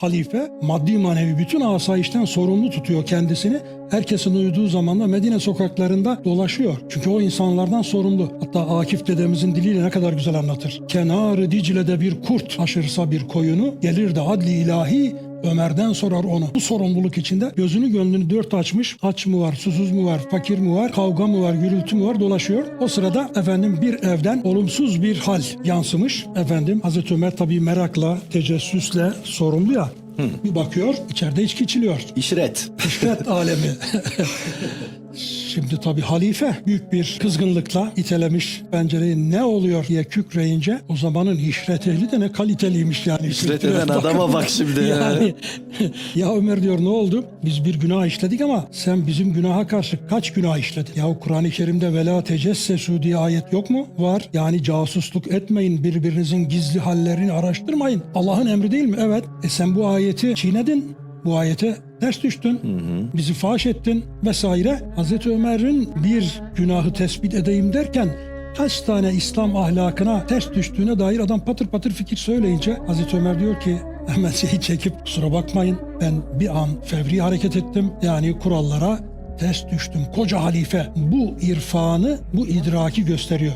halife maddi manevi bütün asayişten sorumlu tutuyor kendisini. Herkesin uyuduğu zaman da Medine sokaklarında dolaşıyor. Çünkü o insanlardan sorumlu. Hatta Akif dedemizin diliyle ne kadar güzel anlatır. Kenarı Dicle'de bir kurt aşırsa bir koyunu gelir de adli ilahi Ömer'den sorar onu. Bu sorumluluk içinde gözünü gönlünü dört açmış. Aç mı var, susuz mu var, fakir mi var, kavga mı var, gürültü mü var dolaşıyor. O sırada efendim bir evden olumsuz bir hal yansımış. Efendim Hazreti Ömer tabii merakla, tecessüsle sorumlu ya. Bir bakıyor içeride içki içiliyor. İşret. İşret alemi. Şimdi tabii halife büyük bir kızgınlıkla itelemiş pencereyi ne oluyor diye kükreyince o zamanın işret ehli de ne kaliteliymiş yani. İşret Kültüre eden adama bakın. bak şimdi. Yani, ya Ömer diyor ne oldu? Biz bir günah işledik ama sen bizim günaha karşı kaç günah işledin? Ya Kur'an-ı Kerim'de vela tecessesu diye ayet yok mu? Var. Yani casusluk etmeyin, birbirinizin gizli hallerini araştırmayın. Allah'ın emri değil mi? Evet. E sen bu ayeti çiğnedin. Bu ayete ters düştün, bizi faş ettin vesaire. Hazreti Ömer'in bir günahı tespit edeyim derken kaç tane İslam ahlakına ters düştüğüne dair adam patır patır fikir söyleyince Hazreti Ömer diyor ki hemen şeyi çekip kusura bakmayın ben bir an fevri hareket ettim yani kurallara ters düştüm. Koca halife bu irfanı, bu idraki gösteriyor.